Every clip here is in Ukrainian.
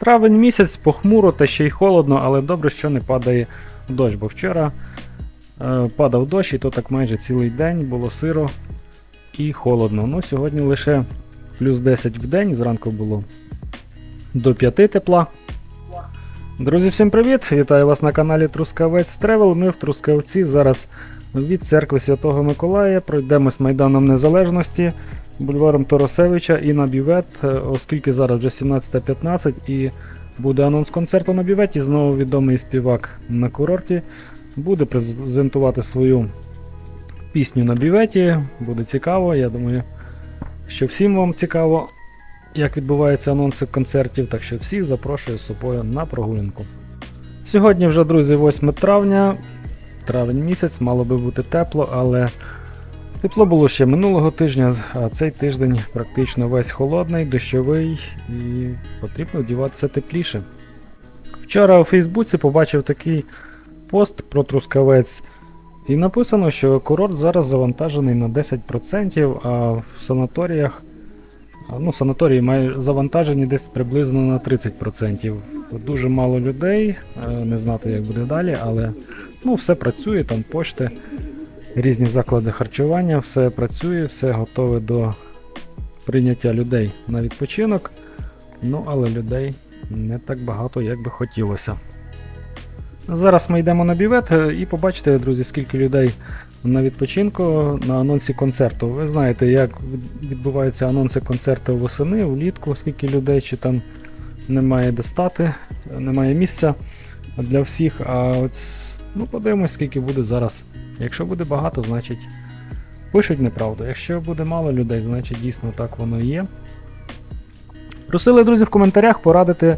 Травень місяць, похмуро та ще й холодно, але добре, що не падає дощ, бо вчора е, падав дощ, і то так майже цілий день було сиро і холодно. Ну, сьогодні лише плюс 10 в день, зранку було до 5 тепла. Друзі, всім привіт! Вітаю вас на каналі Трускавець Тревел. Ми в Трускавці зараз від церкви Святого Миколая пройдемось Майданом Незалежності, бульваром Торосевича і на бювет, е, оскільки зараз вже 17.15 і буде анонс концерту на бюветі. Знову відомий співак на курорті буде презентувати свою пісню на бюветі. Буде цікаво. Я думаю, що всім вам цікаво, як відбуваються анонси концертів, так що всіх запрошую з собою на прогулянку. Сьогодні вже, друзі, 8 травня, травень місяць, мало би бути тепло, але тепло було ще минулого тижня, а цей тиждень практично весь холодний, дощовий і потрібно одіватися тепліше. Вчора у Фейсбуці побачив такий пост про трускавець. І написано, що курорт зараз завантажений на 10%, а в санаторіях Ну, санаторії має завантажені десь приблизно на 30%. Дуже мало людей, е, не знати, як буде далі, але ну, все працює, там пошти, різні заклади харчування, все працює, все готове до прийняття людей на відпочинок. Ну, але людей не так багато, як би хотілося. Зараз ми йдемо на бівет е, і побачите, друзі, скільки людей на відпочинку на анонсі концерту. Ви знаєте, як відбуваються анонси концерту восени, влітку, скільки людей, чи там немає де стати, немає місця для всіх. А от ну, подивимось, скільки буде зараз. Якщо буде багато, значить пишуть неправду. Якщо буде мало людей, значить дійсно так воно є. Просили, друзі, в коментарях порадити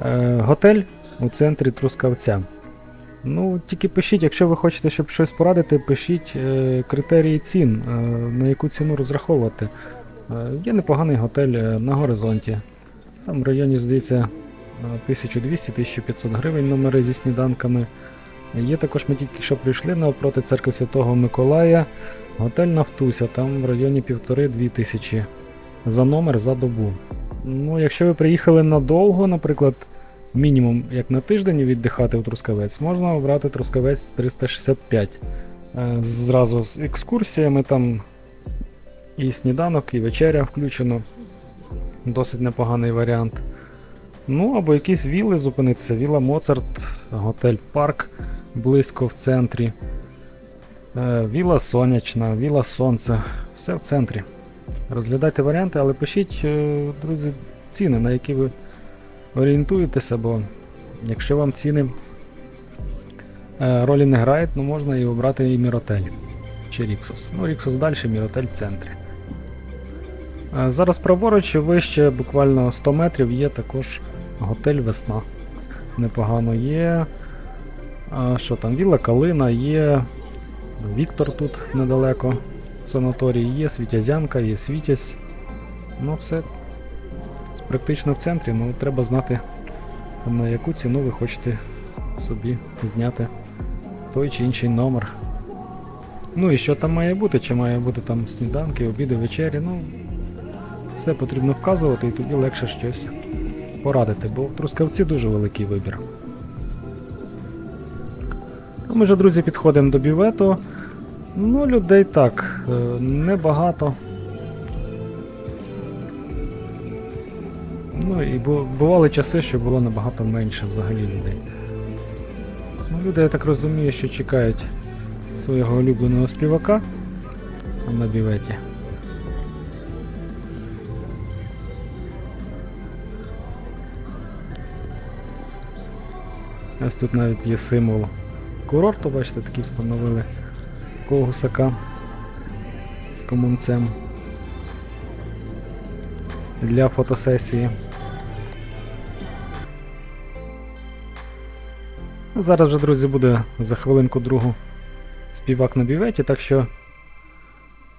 е, готель у центрі Трускавця. Ну, тільки пишіть, якщо ви хочете, щоб щось порадити, пишіть е, критерії цін, е, на яку ціну розраховувати. Е, є непоганий готель е, на горизонті. Там в районі, здається, е, 1200-1500 гривень номери зі сніданками. Є також ми тільки що прийшли навпроти церкви Святого Миколая. Готель Нафтуся, там в районі 1,5-2 тисячі за номер за добу. Ну, якщо ви приїхали надовго, наприклад, мінімум як на тиждень віддихати у Трускавець, можна обрати Трускавець 365. Е, Зразу з екскурсіями там і сніданок, і вечеря включено. Досить непоганий варіант. Ну, або якісь віли зупинитися. Віла Моцарт, готель Парк близько в центрі. Е, Віла Сонячна, Віла Сонце. Все в центрі. Розглядайте варіанти, але пишіть, е, друзі, ціни, на які ви орієнтуєтеся, бо якщо вам ціни е, ролі не грають, ну можна і обрати і Міротель чи Ріксос. Ну, Ріксос далі, Міротель в центрі. Зараз праворуч, вище буквально 100 метрів є також готель Весна. Непогано є. А, що там? Віла Калина, є Віктор тут недалеко. Санаторій є, Світязянка, є Світязь. Ну, все практично в центрі, ну треба знати, на яку ціну ви хочете собі зняти той чи інший номер. Ну і що там має бути, чи має бути там сніданки, обіди, вечері, ну все потрібно вказувати і тоді легше щось порадити, бо в Трускавці дуже великий вибір. Ми вже, друзі, підходимо до бювету. Ну, людей так, е, небагато. Ну і бували часи, що було набагато менше взагалі людей. Ну, люди, я так розумію, що чекають свого улюбленого співака на біветі. Ось тут навіть є символ курорту, бачите, такі встановили такого гусака з комунцем для фотосесії. Зараз вже, друзі, буде за хвилинку другу співак на біветі, так що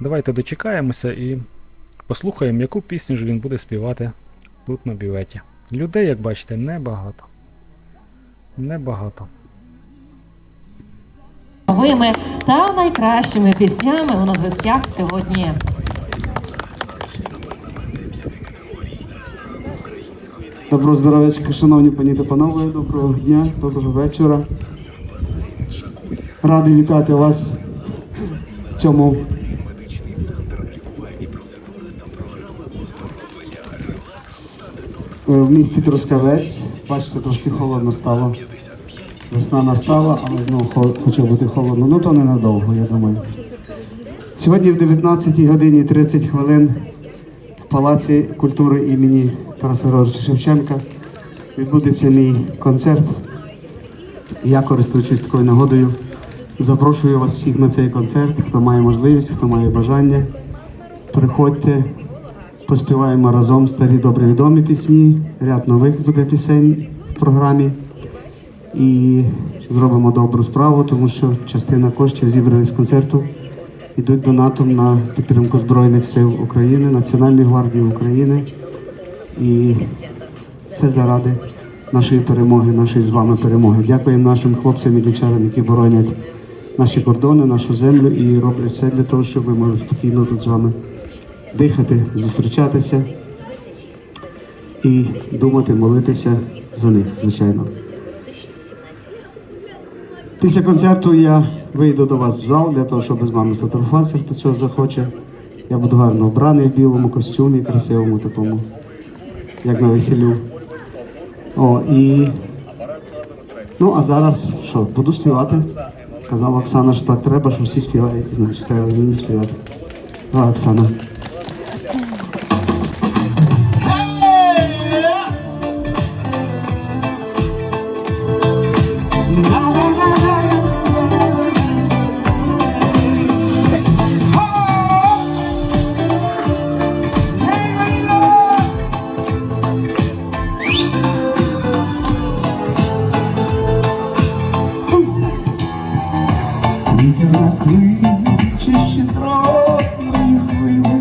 давайте дочекаємося і послухаємо, яку пісню ж він буде співати тут на біветі. Людей, як бачите, небагато. Небагато. Новими та найкращими піснями у нас в гостях сьогодні. Доброго здоров'ячка, шановні пані та панове, доброго дня, доброго вечора. Радий вітати вас в цьому в місті Трускавець. Бачите, трошки холодно стало. Весна настала, але знову хо- хоче бути холодно. Ну то ненадовго, я думаю. Сьогодні в 19 годині 30 хвилин в Палаці культури імені Тараса Григоровича Шевченка відбудеться мій концерт. Я, користуючись такою нагодою, запрошую вас всіх на цей концерт, хто має можливість, хто має бажання. Приходьте, поспіваємо разом старі добрі відомі пісні, ряд нових буде пісень в програмі. І зробимо добру справу, тому що частина коштів, зібраних з концерту, йдуть донатом на підтримку Збройних сил України, Національної гвардії України. І це заради нашої перемоги, нашої з вами перемоги. Дякуємо нашим хлопцям і дівчатам, які боронять наші кордони, нашу землю і роблять все для того, щоб ми могли спокійно тут з вами дихати, зустрічатися і думати, молитися за них, звичайно. Після концерту я вийду до вас в зал для того, щоб з вами сфотографуватися, хто цього захоче. Я буду гарно обраний в білому костюмі, красивому такому, як на весіллю. О, і. Ну, а зараз що, буду співати. Казала Оксана, що так треба, що всі співають, значить треба мені співати. Давай, Оксана. Вітер чище щедрою сливи,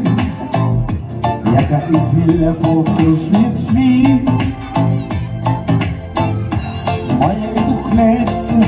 яка із гілля повторює світ. Моє відгукнеться,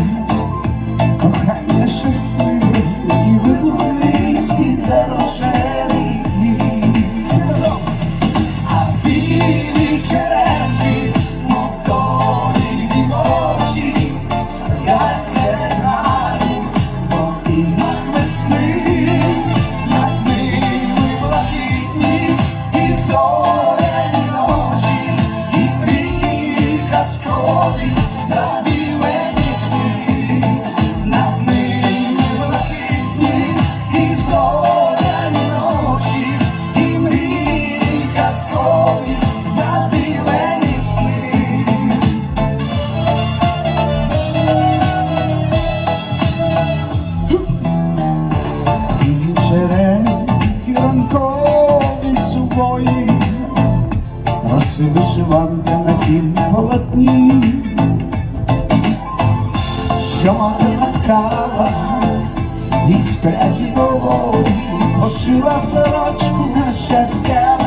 ранкові субої, роси вишиванка на тім полотні, що мати наткала із пряжі нової, пошила сорочку на щастя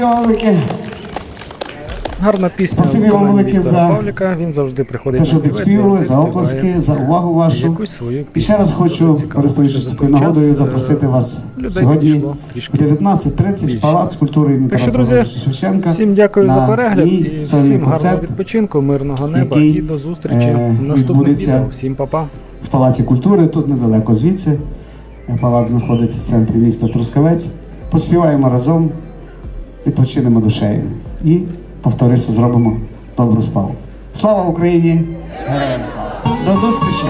Велике. Гарна пісня. Спасибі вам велике за Павліка. Він завжди приходить Те, що підспівали, за оплески, за увагу вашу. І ще раз хочу, користуючись такою нагодою, е, запросити вас сьогодні в 19.30 більше. Палац культури імені Тараса Григоровича Шевченка. Всім дякую за перегляд і всім гарного відпочинку, мирного неба і до зустрічі е, в наступних відео. Всім па-па. в Палаці культури, тут недалеко звідси. Е, Палац знаходиться в центрі міста Трускавець. Поспіваємо разом, відпочинемо душею і, повторюся, зробимо добру справу. Слава Україні! Героям слава! До зустрічі!